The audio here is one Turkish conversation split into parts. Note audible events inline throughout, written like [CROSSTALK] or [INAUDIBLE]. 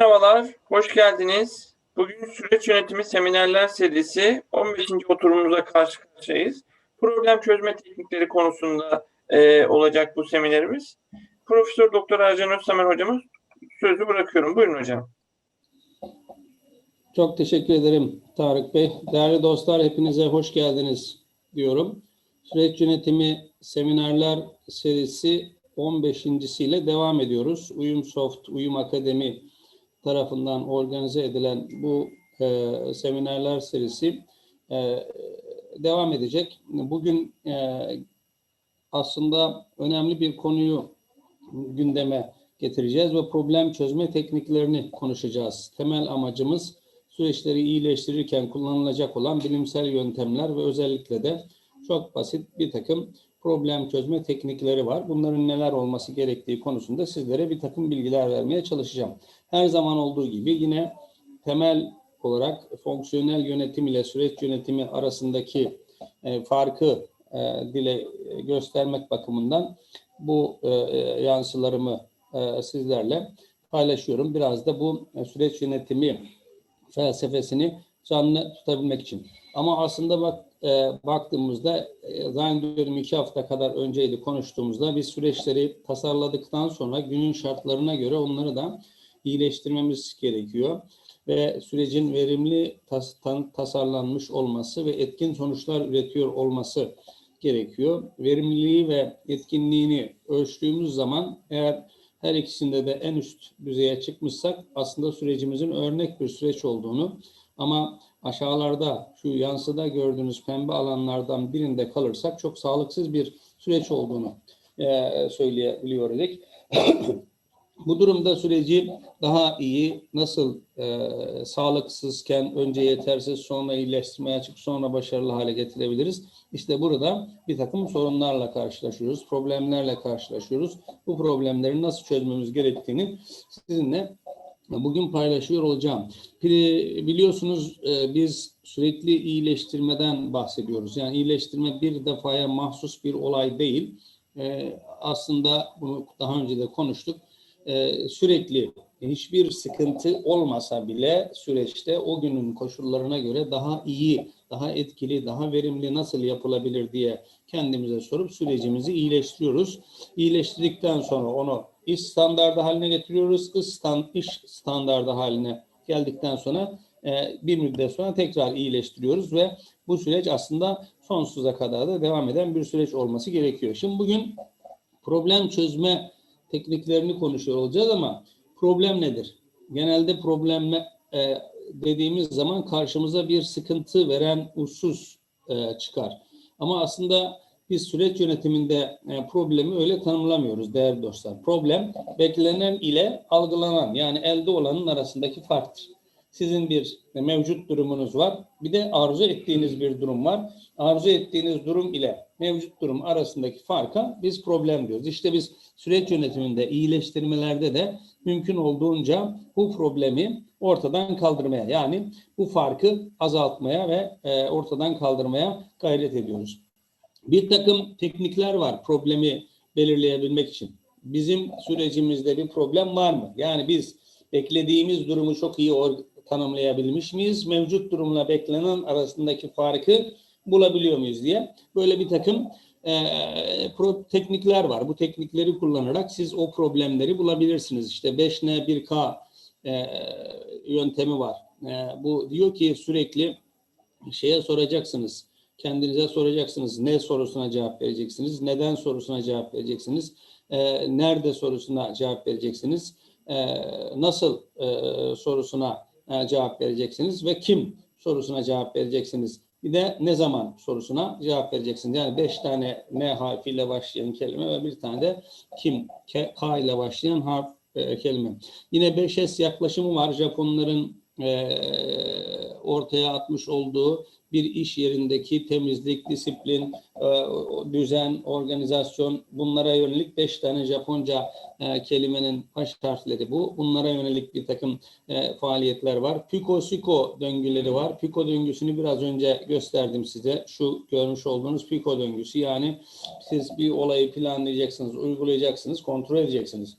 Merhabalar, hoş geldiniz. Bugün süreç yönetimi seminerler serisi 15. oturumumuza karşı karşıyayız. Problem çözme teknikleri konusunda e, olacak bu seminerimiz. Profesör Doktor Ercan Özsemer hocamız sözü bırakıyorum. Buyurun hocam. Çok teşekkür ederim Tarık Bey. Değerli dostlar hepinize hoş geldiniz diyorum. Süreç yönetimi seminerler serisi 15.siyle devam ediyoruz. Uyum Soft, Uyum Akademi tarafından organize edilen bu e, seminerler serisi e, devam edecek. Bugün e, aslında önemli bir konuyu gündeme getireceğiz ve problem çözme tekniklerini konuşacağız. Temel amacımız süreçleri iyileştirirken kullanılacak olan bilimsel yöntemler ve özellikle de çok basit bir takım problem çözme teknikleri var. Bunların neler olması gerektiği konusunda sizlere bir takım bilgiler vermeye çalışacağım. Her zaman olduğu gibi yine temel olarak fonksiyonel yönetim ile süreç yönetimi arasındaki e, farkı e, dile göstermek bakımından bu e, yansılarımı e, sizlerle paylaşıyorum. Biraz da bu e, süreç yönetimi felsefesini canlı tutabilmek için. Ama aslında bak e, baktığımızda e, zannediyorum iki hafta kadar önceydi konuştuğumuzda biz süreçleri tasarladıktan sonra günün şartlarına göre onları da iyileştirmemiz gerekiyor ve sürecin verimli tas, tan, tasarlanmış olması ve etkin sonuçlar üretiyor olması gerekiyor. Verimliliği ve etkinliğini ölçtüğümüz zaman eğer her ikisinde de en üst düzeye çıkmışsak aslında sürecimizin örnek bir süreç olduğunu ama aşağılarda şu yansıda gördüğünüz pembe alanlardan birinde kalırsak çok sağlıksız bir süreç olduğunu e, söyleyebiliyor idik. [CLEARS THROAT] Bu durumda süreci daha iyi nasıl e, sağlıksızken önce yetersiz sonra iyileştirmeye açık sonra başarılı hale getirebiliriz? İşte burada bir takım sorunlarla karşılaşıyoruz, problemlerle karşılaşıyoruz. Bu problemleri nasıl çözmemiz gerektiğini sizinle bugün paylaşıyor olacağım. Biliyorsunuz e, biz sürekli iyileştirmeden bahsediyoruz. Yani iyileştirme bir defaya mahsus bir olay değil. E, aslında bunu daha önce de konuştuk e, sürekli hiçbir sıkıntı olmasa bile süreçte o günün koşullarına göre daha iyi, daha etkili, daha verimli nasıl yapılabilir diye kendimize sorup sürecimizi iyileştiriyoruz. İyileştirdikten sonra onu iş standardı haline getiriyoruz. İş, iş standardı haline geldikten sonra e, bir müddet sonra tekrar iyileştiriyoruz ve bu süreç aslında sonsuza kadar da devam eden bir süreç olması gerekiyor. Şimdi bugün problem çözme tekniklerini konuşuyor olacağız ama problem nedir? Genelde problem e, dediğimiz zaman karşımıza bir sıkıntı veren usus e, çıkar. Ama aslında biz süreç yönetiminde e, problemi öyle tanımlamıyoruz değerli dostlar. Problem beklenen ile algılanan yani elde olanın arasındaki farktır. Sizin bir mevcut durumunuz var. Bir de arzu ettiğiniz bir durum var. Arzu ettiğiniz durum ile mevcut durum arasındaki farka biz problem diyoruz. İşte biz süreç yönetiminde, iyileştirmelerde de mümkün olduğunca bu problemi ortadan kaldırmaya yani bu farkı azaltmaya ve e, ortadan kaldırmaya gayret ediyoruz. Bir takım teknikler var problemi belirleyebilmek için. Bizim sürecimizde bir problem var mı? Yani biz beklediğimiz durumu çok iyi tanımlayabilmiş miyiz? Mevcut durumla beklenen arasındaki farkı bulabiliyor muyuz diye. Böyle bir takım e, pro, teknikler var. Bu teknikleri kullanarak siz o problemleri bulabilirsiniz. İşte 5N 1K e, yöntemi var. E, bu diyor ki sürekli şeye soracaksınız. Kendinize soracaksınız. Ne sorusuna cevap vereceksiniz? Neden sorusuna cevap vereceksiniz? E, nerede sorusuna cevap vereceksiniz? E, nasıl e, sorusuna e, cevap vereceksiniz ve kim sorusuna cevap vereceksiniz. Bir de ne zaman sorusuna cevap vereceksiniz. Yani beş tane N harfiyle başlayan kelime ve bir tane de kim, K ile başlayan harf e, kelime. Yine 5S yaklaşımı var. Japonların e, ortaya atmış olduğu bir iş yerindeki temizlik, disiplin, e, düzen, organizasyon bunlara yönelik beş tane Japonca e, kelimenin baş harfleri bu. Bunlara yönelik bir takım e, faaliyetler var. Piko Siko döngüleri var. Piko döngüsünü biraz önce gösterdim size. Şu görmüş olduğunuz Piko döngüsü yani siz bir olayı planlayacaksınız, uygulayacaksınız, kontrol edeceksiniz.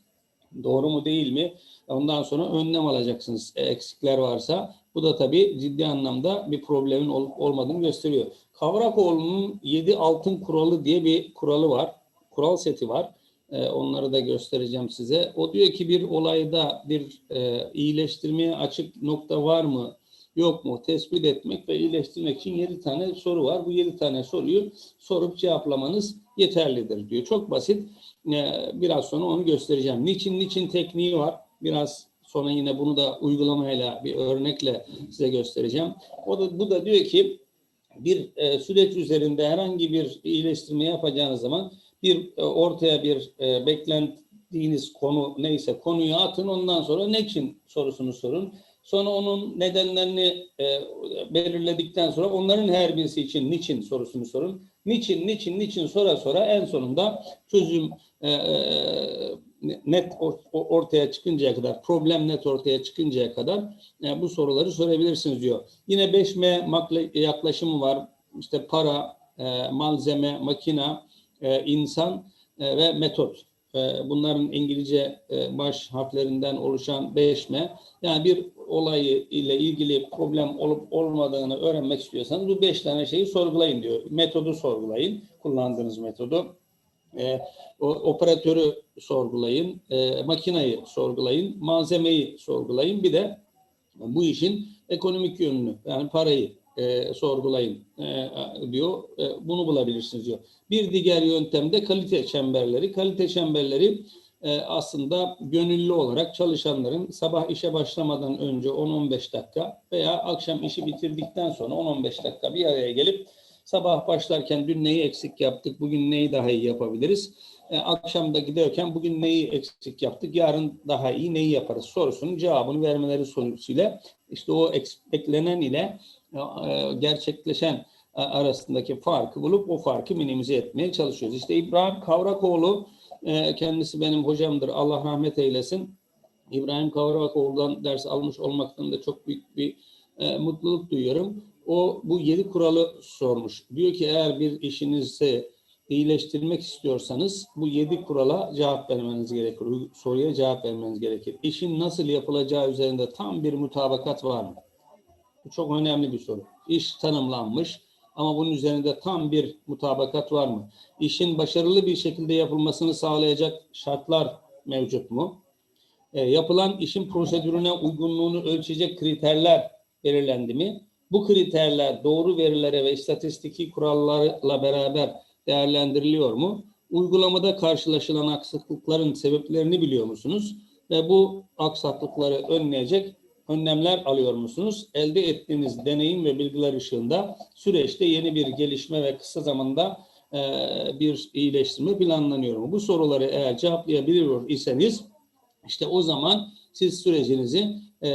Doğru mu değil mi? Ondan sonra önlem alacaksınız eksikler varsa. Bu da tabii ciddi anlamda bir problemin olup olmadığını gösteriyor. Kavrakoğlu'nun 7 altın kuralı diye bir kuralı var. Kural seti var. E, onları da göstereceğim size. O diyor ki bir olayda bir e, iyileştirmeye açık nokta var mı? Yok mu? Tespit etmek ve iyileştirmek için 7 tane soru var. Bu 7 tane soruyu sorup cevaplamanız yeterlidir diyor. Çok basit. E, biraz sonra onu göstereceğim. Niçin niçin tekniği var. Biraz sonra yine bunu da uygulamayla bir örnekle size göstereceğim. O da bu da diyor ki bir e, süreç üzerinde herhangi bir iyileştirme yapacağınız zaman bir e, ortaya bir e, beklediğiniz konu neyse konuyu atın ondan sonra ne için sorusunu sorun. Sonra onun nedenlerini e, belirledikten sonra onların her birisi için niçin sorusunu sorun. Niçin, niçin, niçin sonra sonra en sonunda çözüm e, e, net or- ortaya çıkıncaya kadar, problem net ortaya çıkıncaya kadar e, bu soruları sorabilirsiniz diyor. Yine 5M makla- yaklaşımı var. İşte para, e, malzeme, makina, e, insan ve metot. Bunların İngilizce baş harflerinden oluşan 5M. Yani bir olayı ile ilgili problem olup olmadığını öğrenmek istiyorsanız bu beş tane şeyi sorgulayın diyor. Metodu sorgulayın, kullandığınız metodu. O, operatörü sorgulayın, e, makinayı sorgulayın, malzemeyi sorgulayın. Bir de bu işin ekonomik yönünü yani parayı e, sorgulayın e, diyor. E, bunu bulabilirsiniz diyor. Bir diğer yöntem de kalite çemberleri. Kalite çemberleri e, aslında gönüllü olarak çalışanların sabah işe başlamadan önce 10-15 dakika veya akşam işi bitirdikten sonra 10-15 dakika bir araya gelip sabah başlarken dün neyi eksik yaptık, bugün neyi daha iyi yapabiliriz? E, akşam da giderken bugün neyi eksik yaptık, yarın daha iyi neyi yaparız sorusunun cevabını vermeleri sonucuyla işte o beklenen ile e, gerçekleşen e, arasındaki farkı bulup o farkı minimize etmeye çalışıyoruz. İşte İbrahim Kavrakoğlu e, kendisi benim hocamdır. Allah rahmet eylesin. İbrahim Kavrakoğlu'dan ders almış olmaktan da çok büyük bir e, mutluluk duyuyorum. O bu yedi kuralı sormuş. Diyor ki eğer bir işinizi iyileştirmek istiyorsanız bu yedi kurala cevap vermeniz gerekir. Soruya cevap vermeniz gerekir. İşin nasıl yapılacağı üzerinde tam bir mutabakat var mı? Bu çok önemli bir soru. İş tanımlanmış ama bunun üzerinde tam bir mutabakat var mı? İşin başarılı bir şekilde yapılmasını sağlayacak şartlar mevcut mu? E, yapılan işin prosedürüne uygunluğunu ölçecek kriterler belirlendi mi? Bu kriterler doğru verilere ve istatistiki kurallarla beraber değerlendiriliyor mu? Uygulamada karşılaşılan aksaklıkların sebeplerini biliyor musunuz? Ve bu aksaklıkları önleyecek önlemler alıyor musunuz? Elde ettiğiniz deneyim ve bilgiler ışığında süreçte yeni bir gelişme ve kısa zamanda e, bir iyileştirme planlanıyor mu? Bu soruları eğer cevaplayabiliyor iseniz işte o zaman siz sürecinizi e,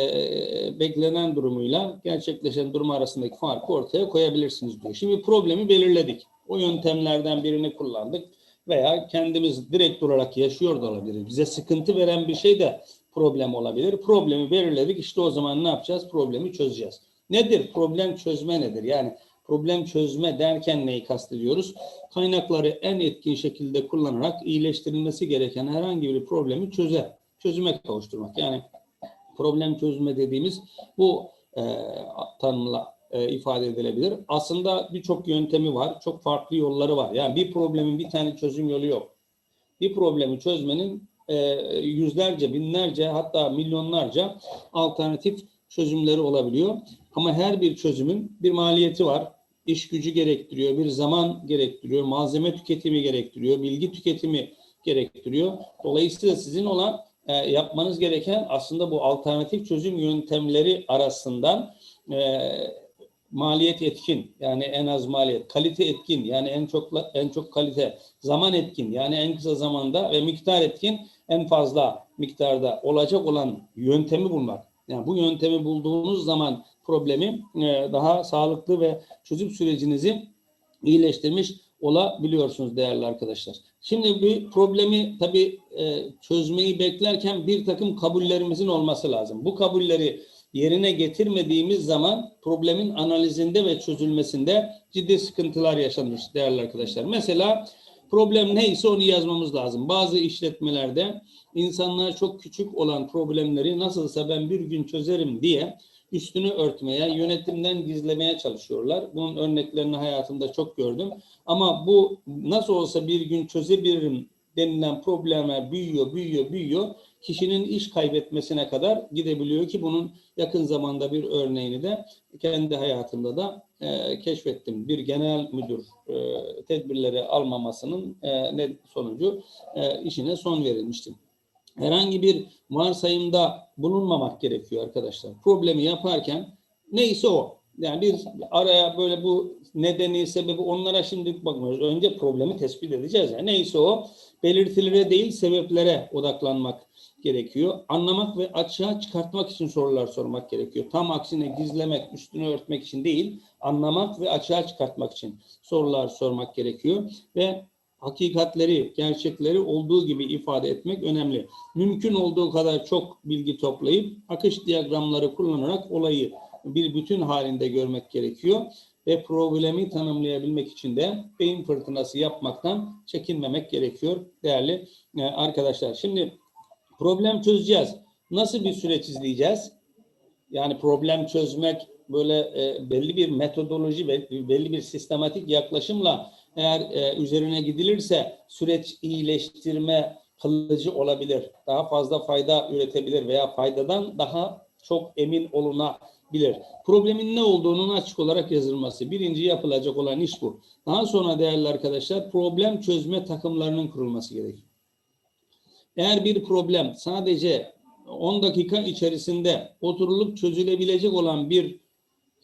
beklenen durumuyla gerçekleşen durum arasındaki farkı ortaya koyabilirsiniz diyor. Şimdi problemi belirledik. O yöntemlerden birini kullandık veya kendimiz direkt olarak yaşıyor da olabiliriz. Bize sıkıntı veren bir şey de problem olabilir. Problemi belirledik. İşte o zaman ne yapacağız? Problemi çözeceğiz. Nedir? Problem çözme nedir? Yani problem çözme derken neyi kastediyoruz? Kaynakları en etkin şekilde kullanarak iyileştirilmesi gereken herhangi bir problemi çöze, çözüme kavuşturmak. Yani problem çözme dediğimiz bu e, tanımla e, ifade edilebilir. Aslında birçok yöntemi var, çok farklı yolları var. Yani bir problemin bir tane çözüm yolu yok. Bir problemi çözmenin e, yüzlerce, binlerce hatta milyonlarca alternatif çözümleri olabiliyor. Ama her bir çözümün bir maliyeti var. İş gücü gerektiriyor, bir zaman gerektiriyor, malzeme tüketimi gerektiriyor, bilgi tüketimi gerektiriyor. Dolayısıyla sizin olan e, yapmanız gereken aslında bu alternatif çözüm yöntemleri arasından e, maliyet etkin yani en az maliyet, kalite etkin yani en çok en çok kalite, zaman etkin yani en kısa zamanda ve miktar etkin en fazla miktarda olacak olan yöntemi bulmak. Yani bu yöntemi bulduğunuz zaman problemi e, daha sağlıklı ve çözüm sürecinizi iyileştirmiş olabiliyorsunuz değerli arkadaşlar. Şimdi bir problemi tabii e, çözmeyi beklerken bir takım kabullerimizin olması lazım. Bu kabulleri yerine getirmediğimiz zaman problemin analizinde ve çözülmesinde ciddi sıkıntılar yaşanır değerli arkadaşlar. Mesela Problem neyse onu yazmamız lazım. Bazı işletmelerde insanlar çok küçük olan problemleri nasılsa ben bir gün çözerim diye üstünü örtmeye, yönetimden gizlemeye çalışıyorlar. Bunun örneklerini hayatımda çok gördüm. Ama bu nasıl olsa bir gün çözebilirim denilen problemler büyüyor, büyüyor, büyüyor. Kişinin iş kaybetmesine kadar gidebiliyor ki bunun yakın zamanda bir örneğini de kendi hayatımda da e, keşfettim. Bir genel müdür e, tedbirleri almamasının e, ne sonucu e, işine son verilmişti. Herhangi bir varsayımda bulunmamak gerekiyor arkadaşlar. Problemi yaparken neyse o. Yani bir araya böyle bu nedeni, sebebi onlara şimdi bakmıyoruz. Önce problemi tespit edeceğiz. Yani neyse o belirtilere değil sebeplere odaklanmak gerekiyor. Anlamak ve açığa çıkartmak için sorular sormak gerekiyor. Tam aksine gizlemek, üstünü örtmek için değil, anlamak ve açığa çıkartmak için sorular sormak gerekiyor. Ve hakikatleri, gerçekleri olduğu gibi ifade etmek önemli. Mümkün olduğu kadar çok bilgi toplayıp akış diyagramları kullanarak olayı bir bütün halinde görmek gerekiyor ve problemi tanımlayabilmek için de beyin fırtınası yapmaktan çekinmemek gerekiyor değerli e, arkadaşlar. Şimdi problem çözeceğiz. Nasıl bir süreç izleyeceğiz? Yani problem çözmek böyle e, belli bir metodoloji ve belli bir sistematik yaklaşımla eğer e, üzerine gidilirse süreç iyileştirme kalıcı olabilir. Daha fazla fayda üretebilir veya faydadan daha çok emin olunabilir. Problemin ne olduğunun açık olarak yazılması. Birinci yapılacak olan iş bu. Daha sonra değerli arkadaşlar problem çözme takımlarının kurulması gerekiyor. Eğer bir problem sadece 10 dakika içerisinde oturulup çözülebilecek olan bir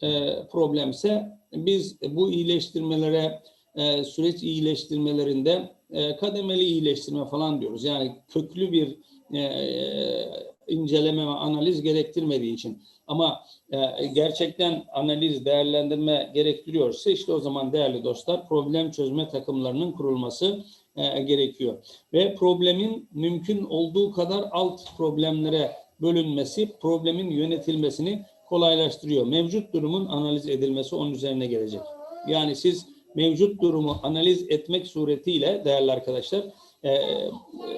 e, problemse biz bu iyileştirmelere e, süreç iyileştirmelerinde e, kademeli iyileştirme falan diyoruz. Yani köklü bir e, inceleme ve analiz gerektirmediği için. Ama e, gerçekten analiz, değerlendirme gerektiriyorsa işte o zaman değerli dostlar problem çözme takımlarının kurulması e, gerekiyor. Ve problemin mümkün olduğu kadar alt problemlere bölünmesi problemin yönetilmesini kolaylaştırıyor. Mevcut durumun analiz edilmesi onun üzerine gelecek. Yani siz mevcut durumu analiz etmek suretiyle değerli arkadaşlar e,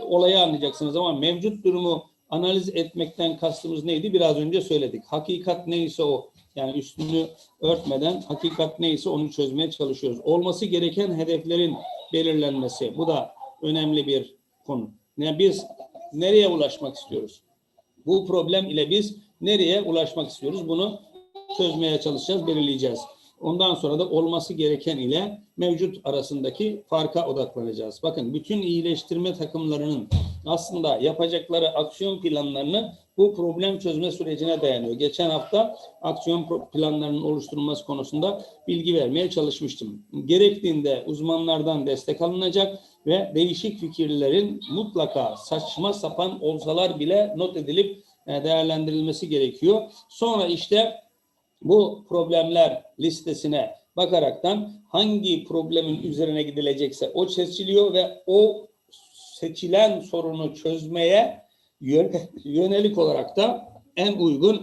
olayı anlayacaksınız ama mevcut durumu analiz etmekten kastımız neydi? Biraz önce söyledik. Hakikat neyse o. Yani üstünü örtmeden hakikat neyse onu çözmeye çalışıyoruz. Olması gereken hedeflerin belirlenmesi. Bu da önemli bir konu. Yani biz nereye ulaşmak istiyoruz? Bu problem ile biz nereye ulaşmak istiyoruz? Bunu çözmeye çalışacağız, belirleyeceğiz. Ondan sonra da olması gereken ile mevcut arasındaki farka odaklanacağız. Bakın bütün iyileştirme takımlarının aslında yapacakları aksiyon planlarını bu problem çözme sürecine dayanıyor. Geçen hafta aksiyon planlarının oluşturulması konusunda bilgi vermeye çalışmıştım. Gerektiğinde uzmanlardan destek alınacak ve değişik fikirlerin mutlaka saçma sapan olsalar bile not edilip e, değerlendirilmesi gerekiyor. Sonra işte bu problemler listesine bakaraktan hangi problemin üzerine gidilecekse o seçiliyor ve o seçilen sorunu çözmeye [LAUGHS] yönelik olarak da en uygun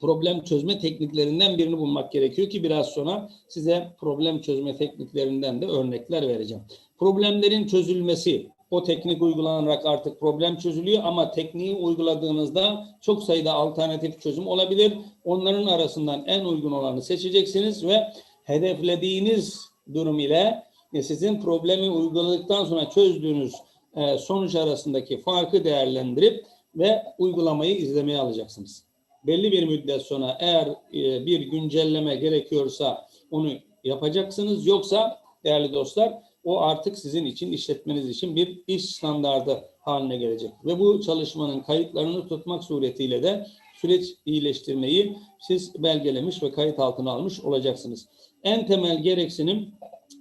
problem çözme tekniklerinden birini bulmak gerekiyor ki biraz sonra size problem çözme tekniklerinden de örnekler vereceğim. Problemlerin çözülmesi o teknik uygulanarak artık problem çözülüyor ama tekniği uyguladığınızda çok sayıda alternatif çözüm olabilir. Onların arasından en uygun olanı seçeceksiniz ve hedeflediğiniz durum ile sizin problemi uyguladıktan sonra çözdüğünüz e, sonuç arasındaki farkı değerlendirip ve uygulamayı izlemeye alacaksınız. Belli bir müddet sonra eğer e, bir güncelleme gerekiyorsa onu yapacaksınız. Yoksa değerli dostlar o artık sizin için işletmeniz için bir iş standardı haline gelecek. Ve bu çalışmanın kayıtlarını tutmak suretiyle de süreç iyileştirmeyi siz belgelemiş ve kayıt altına almış olacaksınız. En temel gereksinim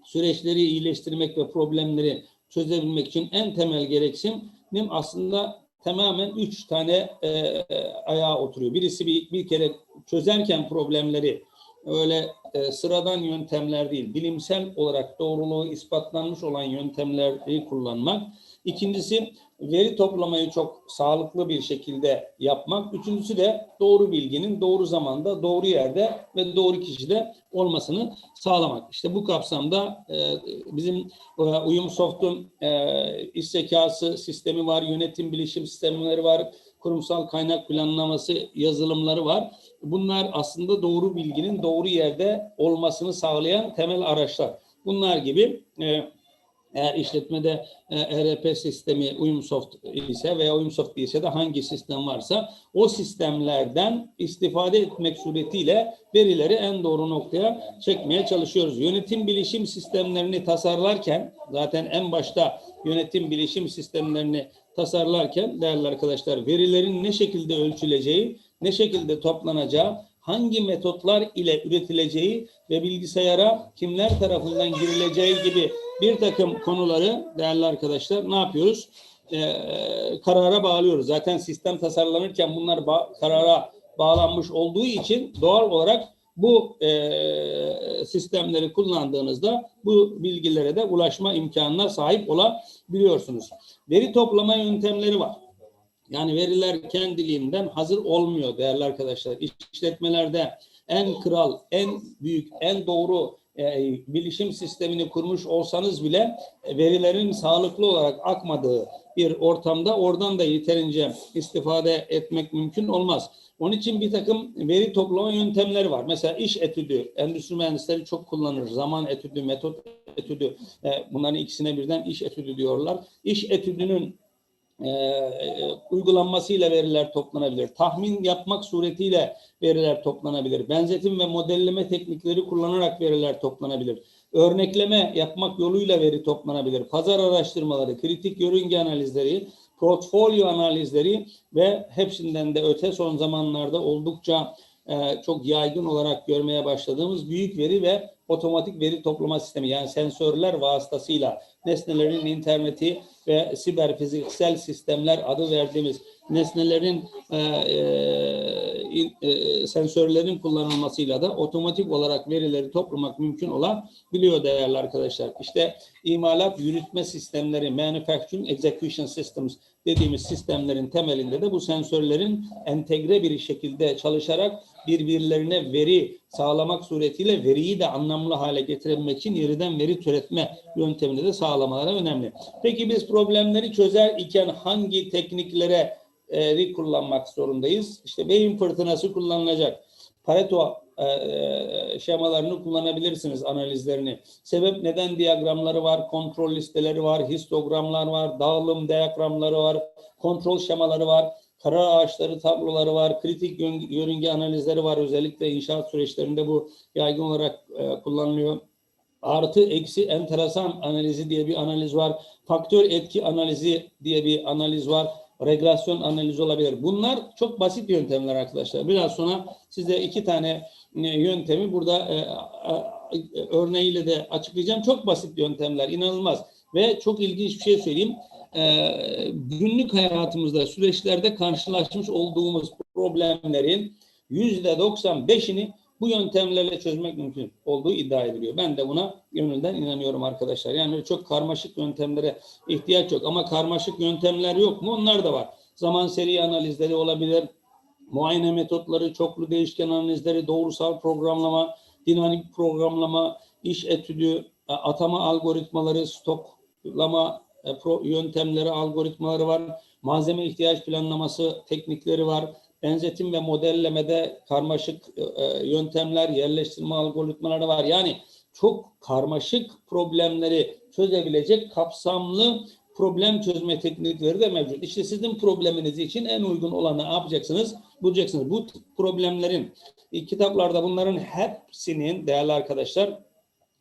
süreçleri iyileştirmek ve problemleri çözebilmek için en temel gereksinim aslında tamamen üç tane e, ayağa oturuyor. Birisi bir, bir kere çözerken problemleri öyle e, sıradan yöntemler değil, bilimsel olarak doğruluğu ispatlanmış olan yöntemleri kullanmak. İkincisi veri toplamayı çok sağlıklı bir şekilde yapmak. Üçüncüsü de doğru bilginin doğru zamanda, doğru yerde ve doğru kişide olmasını sağlamak. İşte bu kapsamda e, bizim e, Uyumsoft'un e, iş zekası sistemi var, yönetim bilişim sistemleri var, kurumsal kaynak planlaması yazılımları var. Bunlar aslında doğru bilginin doğru yerde olmasını sağlayan temel araçlar. Bunlar gibi e, eğer işletmede e, ERP sistemi Uyumsoft ise veya Uyumsoft değilse de hangi sistem varsa o sistemlerden istifade etmek suretiyle verileri en doğru noktaya çekmeye çalışıyoruz. Yönetim bilişim sistemlerini tasarlarken zaten en başta yönetim bilişim sistemlerini tasarlarken değerli arkadaşlar verilerin ne şekilde ölçüleceği, ne şekilde toplanacağı, hangi metotlar ile üretileceği ve bilgisayara kimler tarafından girileceği gibi bir takım konuları değerli arkadaşlar ne yapıyoruz? Ee, karara bağlıyoruz. Zaten sistem tasarlanırken bunlar ba- karara bağlanmış olduğu için doğal olarak bu e, sistemleri kullandığınızda bu bilgilere de ulaşma imkanına sahip olabiliyorsunuz. Veri toplama yöntemleri var. Yani veriler kendiliğinden hazır olmuyor değerli arkadaşlar. İşletmelerde en kral, en büyük, en doğru e, bilişim sistemini kurmuş olsanız bile e, verilerin sağlıklı olarak akmadığı bir ortamda oradan da yeterince istifade etmek mümkün olmaz. Onun için bir takım veri toplama yöntemleri var. Mesela iş etüdü, endüstri mühendisleri çok kullanır. Zaman etüdü, metot etüdü, e, bunların ikisine birden iş etüdü diyorlar. İş etüdünün e, e, uygulanmasıyla veriler toplanabilir. Tahmin yapmak suretiyle veriler toplanabilir. Benzetim ve modelleme teknikleri kullanarak veriler toplanabilir. Örnekleme yapmak yoluyla veri toplanabilir. Pazar araştırmaları, kritik yörünge analizleri, portfolyo analizleri ve hepsinden de öte son zamanlarda oldukça e, çok yaygın olarak görmeye başladığımız büyük veri ve otomatik veri toplama sistemi yani sensörler vasıtasıyla nesnelerin interneti ve siber fiziksel sistemler adı verdiğimiz nesnelerin e, e, e, sensörlerin kullanılmasıyla da otomatik olarak verileri toplamak mümkün olabiliyor değerli arkadaşlar. İşte imalat yürütme sistemleri, manufacturing execution systems dediğimiz sistemlerin temelinde de bu sensörlerin entegre bir şekilde çalışarak birbirlerine veri sağlamak suretiyle veriyi de anlamlı hale getirebilmek için yeniden veri türetme yöntemini de sağlamaları önemli. Peki biz problemleri çözer iken hangi tekniklere e, kullanmak zorundayız? İşte beyin fırtınası kullanılacak. Pareto e, e, şemalarını kullanabilirsiniz analizlerini. Sebep neden diyagramları var, kontrol listeleri var, histogramlar var, dağılım diyagramları var, kontrol şemaları var, karar ağaçları tabloları var, kritik yörünge analizleri var. Özellikle inşaat süreçlerinde bu yaygın olarak e, kullanılıyor. Artı eksi enteresan analizi diye bir analiz var. Faktör etki analizi diye bir analiz var. Regresyon analizi olabilir. Bunlar çok basit yöntemler arkadaşlar. Biraz sonra size iki tane e, yöntemi burada e, e, örneğiyle de açıklayacağım. Çok basit yöntemler, inanılmaz. Ve çok ilginç bir şey söyleyeyim. E, günlük hayatımızda, süreçlerde karşılaşmış olduğumuz problemlerin yüzde 95'ini bu yöntemlerle çözmek mümkün olduğu iddia ediliyor. Ben de buna gönülden inanıyorum arkadaşlar. Yani çok karmaşık yöntemlere ihtiyaç yok. Ama karmaşık yöntemler yok mu? Onlar da var. Zaman seri analizleri olabilir. Muayene metotları, çoklu değişken analizleri, doğrusal programlama, dinamik programlama, iş etüdü, atama algoritmaları, stoklama e, pro- yöntemleri, algoritmaları var. Malzeme ihtiyaç planlaması teknikleri var. Benzetim ve modellemede karmaşık e, e, yöntemler, yerleştirme algoritmaları var. Yani çok karmaşık problemleri çözebilecek kapsamlı problem çözme teknikleri de mevcut. İşte sizin probleminiz için en uygun olanı yapacaksınız? Bulacaksınız. Bu e, kitaplarda bunların hepsinin değerli arkadaşlar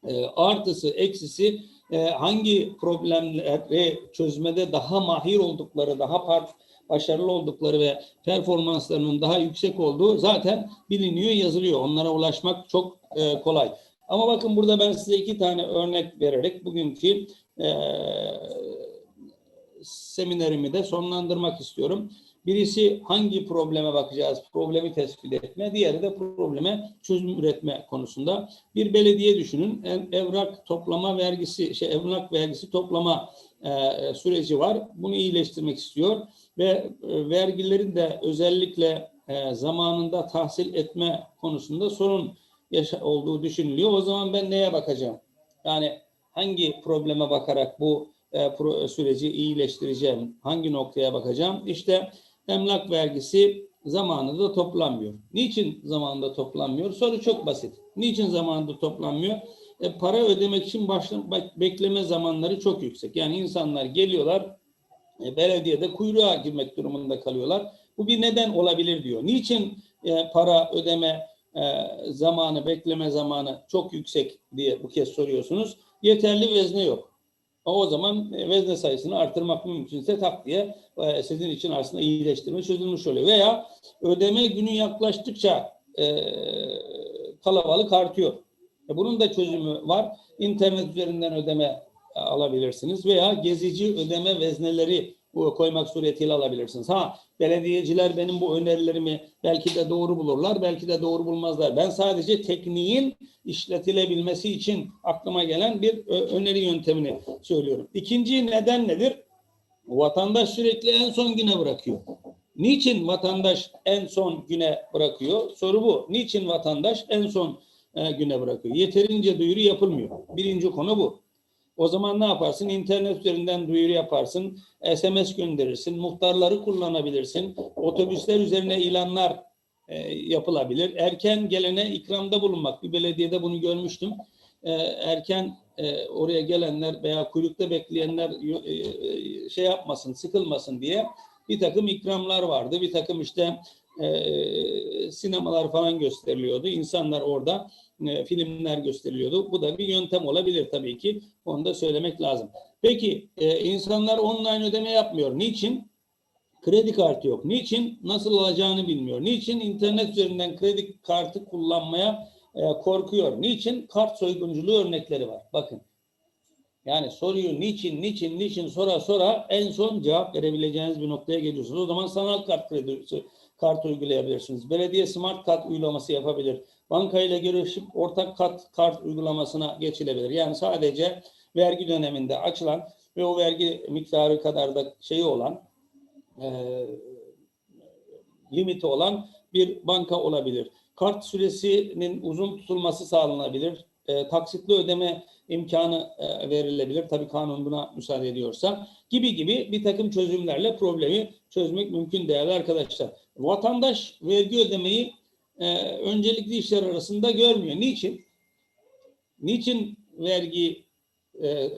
e, artısı, eksisi e, hangi problemleri çözmede daha mahir oldukları, daha başarılı oldukları ve performanslarının daha yüksek olduğu zaten biliniyor, yazılıyor. Onlara ulaşmak çok e, kolay. Ama bakın burada ben size iki tane örnek vererek bugünkü e, seminerimi de sonlandırmak istiyorum. Birisi hangi probleme bakacağız? Problemi tespit etme. Diğeri de probleme çözüm üretme konusunda. Bir belediye düşünün. Evrak toplama vergisi, şey evrak vergisi toplama e, süreci var. Bunu iyileştirmek istiyor ve e, vergilerin de özellikle e, zamanında tahsil etme konusunda sorun yaşa- olduğu düşünülüyor. O zaman ben neye bakacağım? Yani hangi probleme bakarak bu e, pro- süreci iyileştireceğim? Hangi noktaya bakacağım? İşte emlak vergisi zamanında toplanmıyor. Niçin zamanında toplanmıyor? Soru çok basit. Niçin zamanında toplanmıyor? E, para ödemek için başla, bekleme zamanları çok yüksek. Yani insanlar geliyorlar, e, belediyede kuyruğa girmek durumunda kalıyorlar. Bu bir neden olabilir diyor. Niçin e, para ödeme e, zamanı, bekleme zamanı çok yüksek diye bu kez soruyorsunuz. Yeterli vezne yok. O zaman e, vezne sayısını artırmak mümkünse tak diye e, sizin için aslında iyileştirme çözülmüş oluyor. Veya ödeme günü yaklaştıkça e, kalabalık artıyor. E, bunun da çözümü var. İnternet üzerinden ödeme alabilirsiniz veya gezici ödeme vezneleri koymak suretiyle alabilirsiniz. Ha belediyeciler benim bu önerilerimi belki de doğru bulurlar, belki de doğru bulmazlar. Ben sadece tekniğin işletilebilmesi için aklıma gelen bir ö- öneri yöntemini söylüyorum. İkinci neden nedir? Vatandaş sürekli en son güne bırakıyor. Niçin vatandaş en son güne bırakıyor? Soru bu. Niçin vatandaş en son e, güne bırakıyor? Yeterince duyuru yapılmıyor. Birinci konu bu. O zaman ne yaparsın? İnternet üzerinden duyuru yaparsın, SMS gönderirsin, muhtarları kullanabilirsin, otobüsler üzerine ilanlar e, yapılabilir. Erken gelene ikramda bulunmak. Bir belediyede bunu görmüştüm. E, erken e, oraya gelenler veya kuyrukta bekleyenler e, e, şey yapmasın, sıkılmasın diye bir takım ikramlar vardı. Bir takım işte e, sinemalar falan gösteriliyordu. İnsanlar orada e, filmler gösteriliyordu. Bu da bir yöntem olabilir tabii ki. Onu da söylemek lazım. Peki e, insanlar online ödeme yapmıyor. Niçin? Kredi kartı yok. Niçin? Nasıl olacağını bilmiyor. Niçin? İnternet üzerinden kredi kartı kullanmaya e, korkuyor. Niçin? Kart soygunculuğu örnekleri var. Bakın. Yani soruyu niçin, niçin, niçin sora sora en son cevap verebileceğiniz bir noktaya geliyorsunuz. O zaman sanal kart kredisi kart uygulayabilirsiniz. Belediye smart kart uygulaması yapabilir. Bankayla görüşüp ortak kart, kart uygulamasına geçilebilir. Yani sadece vergi döneminde açılan ve o vergi miktarı kadar da şeyi olan e, limiti olan bir banka olabilir. Kart süresinin uzun tutulması sağlanabilir. E, taksitli ödeme imkanı e, verilebilir. Tabii kanun buna müsaade ediyorsa gibi gibi bir takım çözümlerle problemi çözmek mümkün değerli arkadaşlar. Vatandaş vergi ödemeyi e, öncelikli işler arasında görmüyor. Niçin? Niçin vergi e,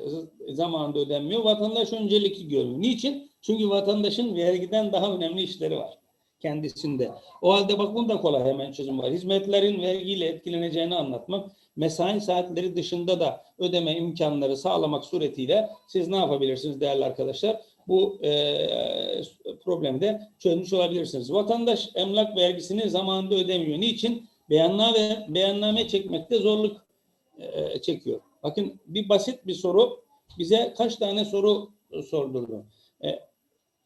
zamanında ödenmiyor? Vatandaş öncelikli görmüyor. Niçin? Çünkü vatandaşın vergiden daha önemli işleri var kendisinde. O halde bak bunda kolay hemen çözüm var. Hizmetlerin vergiyle etkileneceğini anlatmak, mesai saatleri dışında da ödeme imkanları sağlamak suretiyle siz ne yapabilirsiniz değerli arkadaşlar? Bu e, problemi de çözmüş olabilirsiniz. Vatandaş emlak vergisini zamanında ödemiyor. Niçin? Beyanname, beyanname çekmekte zorluk e, çekiyor. Bakın bir basit bir soru bize kaç tane soru sordurdu. E,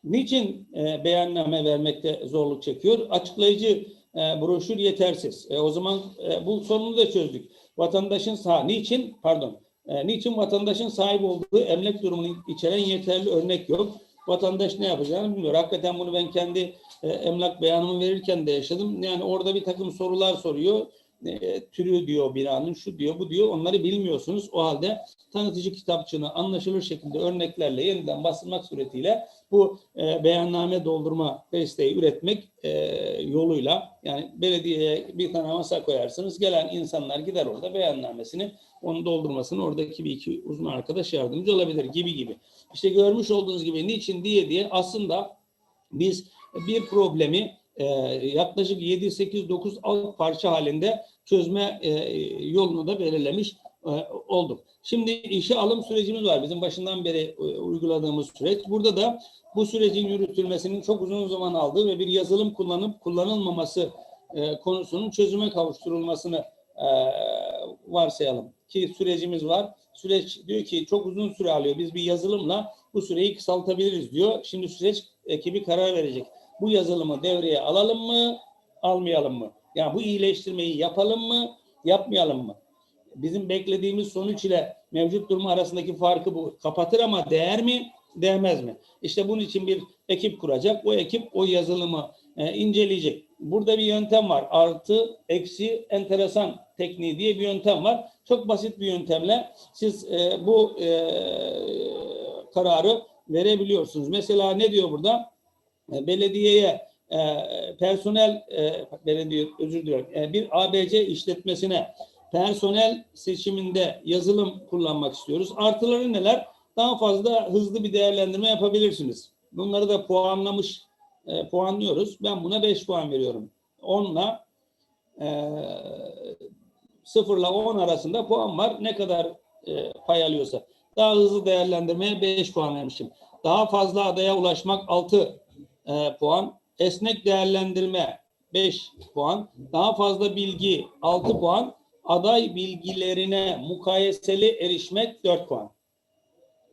niçin e, beyanname vermekte zorluk çekiyor? Açıklayıcı e, broşür yetersiz. E, o zaman e, bu sorunu da çözdük. Vatandaşın sağ niçin pardon e, niçin vatandaşın sahip olduğu emlak durumunu içeren yeterli örnek yok. Vatandaş ne yapacağını bilmiyor. Hakikaten bunu ben kendi e, emlak beyanımı verirken de yaşadım. Yani orada bir takım sorular soruyor. E, türü diyor binanın, şu diyor, bu diyor. Onları bilmiyorsunuz. O halde tanıtıcı kitapçığını anlaşılır şekilde örneklerle yeniden basılmak suretiyle bu e, beyanname doldurma desteği üretmek e, yoluyla yani belediyeye bir tane masa koyarsınız. Gelen insanlar gider orada beyannamesini onu doldurmasını oradaki bir iki uzun arkadaş yardımcı olabilir gibi gibi. İşte görmüş olduğunuz gibi niçin diye diye aslında biz bir problemi e, yaklaşık 7, 8, 9 alt parça halinde çözme e, yolunu da belirlemiş e, olduk. Şimdi işe alım sürecimiz var. Bizim başından beri e, uyguladığımız süreç. Burada da bu sürecin yürütülmesinin çok uzun zaman aldığı ve bir yazılım kullanıp kullanılmaması e, konusunun çözüme kavuşturulmasını e, varsayalım. Ki sürecimiz var. Süreç diyor ki çok uzun süre alıyor. Biz bir yazılımla bu süreyi kısaltabiliriz diyor. Şimdi süreç ekibi karar verecek. Bu yazılımı devreye alalım mı, almayalım mı? Yani bu iyileştirmeyi yapalım mı, yapmayalım mı? Bizim beklediğimiz sonuç ile mevcut durum arasındaki farkı bu kapatır ama değer mi, değmez mi? İşte bunun için bir ekip kuracak. O ekip o yazılımı e, inceleyecek. Burada bir yöntem var. Artı, eksi, enteresan tekniği diye bir yöntem var. Çok basit bir yöntemle siz e, bu e, kararı verebiliyorsunuz. Mesela ne diyor burada? E, belediyeye e, personel e, belediye özür diliyorum e, bir ABC işletmesine personel seçiminde yazılım kullanmak istiyoruz. Artıları neler? Daha fazla hızlı bir değerlendirme yapabilirsiniz. Bunları da puanlamış e, puanlıyoruz. Ben buna 5 puan veriyorum. 10'la e, 0 ile 10 arasında puan var. Ne kadar e, pay alıyorsa. Daha hızlı değerlendirmeye 5 puan vermişim. Daha fazla adaya ulaşmak 6 e, puan. Esnek değerlendirme 5 puan. Daha fazla bilgi 6 puan. Aday bilgilerine mukayeseli erişmek 4 puan.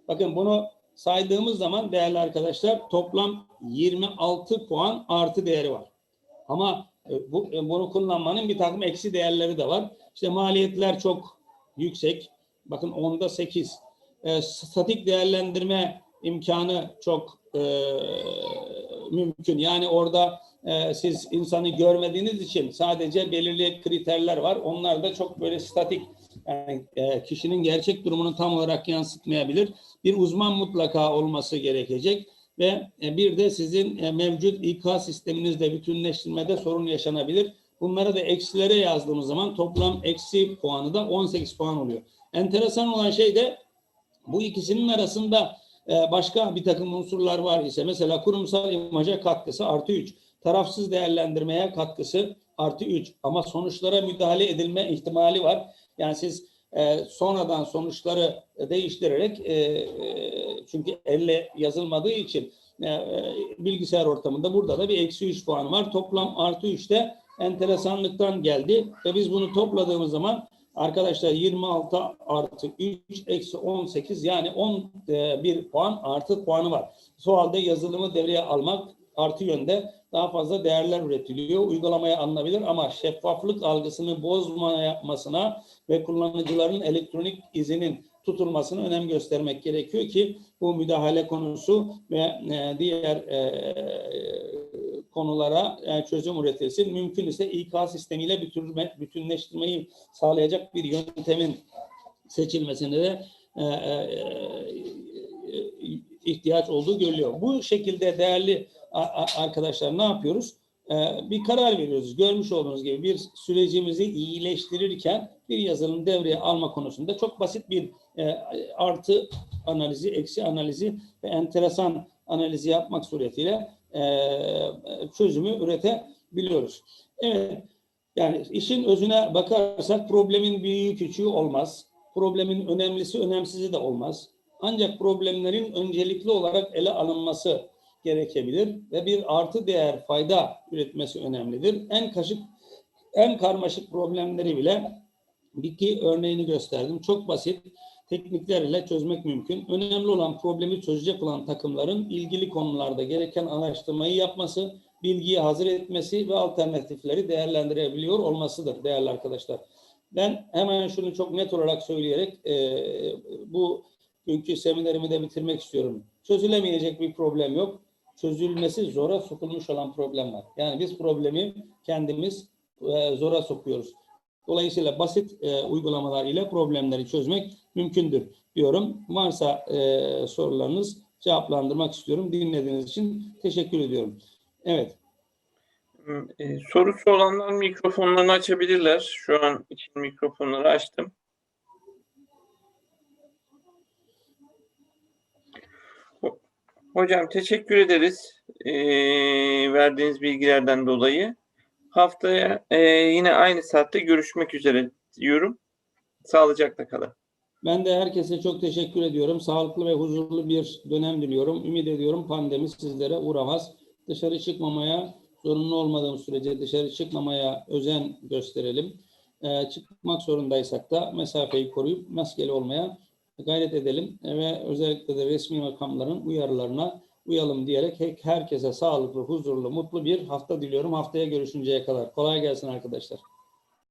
Bakın bunu saydığımız zaman değerli arkadaşlar toplam 26 puan artı değeri var. Ama e, bu, e, bunu kullanmanın bir takım eksi değerleri de var. İşte maliyetler çok yüksek. Bakın onda 8. E, statik değerlendirme imkanı çok e, mümkün. Yani orada e, siz insanı görmediğiniz için sadece belirli kriterler var. Onlar da çok böyle statik yani, e, kişinin gerçek durumunu tam olarak yansıtmayabilir. Bir uzman mutlaka olması gerekecek ve e, bir de sizin e, mevcut İK sisteminizle bütünleştirmede sorun yaşanabilir. Bunları da eksilere yazdığımız zaman toplam eksi puanı da 18 puan oluyor. Enteresan olan şey de bu ikisinin arasında e, başka bir takım unsurlar var ise mesela kurumsal imaja katkısı artı 3, tarafsız değerlendirmeye katkısı artı 3 ama sonuçlara müdahale edilme ihtimali var. Yani siz e, sonradan sonuçları değiştirerek e, e, çünkü elle yazılmadığı için e, e, bilgisayar ortamında burada da bir eksi 3 puan var. Toplam artı 3'te enteresanlıktan geldi ve biz bunu topladığımız zaman arkadaşlar 26 artı 3 eksi 18 yani 11 puan artı puanı var. Şu halde yazılımı devreye almak artı yönde daha fazla değerler üretiliyor. Uygulamaya alınabilir ama şeffaflık algısını bozmamasına ve kullanıcıların elektronik izinin tutulmasına önem göstermek gerekiyor ki bu müdahale konusu ve e, diğer e, konulara e, çözüm üretilsin. Mümkün ise İK sistemiyle bütünme, bütünleştirmeyi sağlayacak bir yöntemin seçilmesine de ihtiyaç olduğu görülüyor. Bu şekilde değerli arkadaşlar ne yapıyoruz? Bir karar veriyoruz. Görmüş olduğunuz gibi bir sürecimizi iyileştirirken bir yazılım devreye alma konusunda çok basit bir artı analizi, eksi analizi ve enteresan analizi yapmak suretiyle çözümü üretebiliyoruz. Evet, yani işin özüne bakarsak problemin büyüğü küçüğü olmaz. Problemin önemlisi önemsizi de olmaz. Ancak problemlerin öncelikli olarak ele alınması gerekebilir ve bir artı değer fayda üretmesi önemlidir. En kaşık en karmaşık problemleri bile iki örneğini gösterdim. Çok basit teknikler ile çözmek mümkün. Önemli olan problemi çözecek olan takımların ilgili konularda gereken araştırmayı yapması, bilgiyi hazır etmesi ve alternatifleri değerlendirebiliyor olmasıdır değerli arkadaşlar. Ben hemen şunu çok net olarak söyleyerek e, bu günkü seminerimi de bitirmek istiyorum. Çözülemeyecek bir problem yok. Çözülmesi zora sokulmuş olan problem var. Yani biz problemi kendimiz e, zora sokuyoruz. Dolayısıyla basit e, uygulamalar ile problemleri çözmek mümkündür diyorum. Varsa e, sorularınız cevaplandırmak istiyorum. Dinlediğiniz için teşekkür ediyorum. Evet. E, sorusu olanlar mikrofonlarını açabilirler. Şu an için mikrofonları açtım. Hocam teşekkür ederiz e, verdiğiniz bilgilerden dolayı. Haftaya e, yine aynı saatte görüşmek üzere diyorum. Sağlıcakla kalın. Ben de herkese çok teşekkür ediyorum. Sağlıklı ve huzurlu bir dönem diliyorum. Ümit ediyorum pandemi sizlere uğramaz. Dışarı çıkmamaya, zorunlu olmadığımız sürece dışarı çıkmamaya özen gösterelim. Ee, çıkmak zorundaysak da mesafeyi koruyup maskeli olmaya gayret edelim ve özellikle de resmi makamların uyarılarına uyalım diyerek herkese sağlıklı, huzurlu, mutlu bir hafta diliyorum. Haftaya görüşünceye kadar. Kolay gelsin arkadaşlar.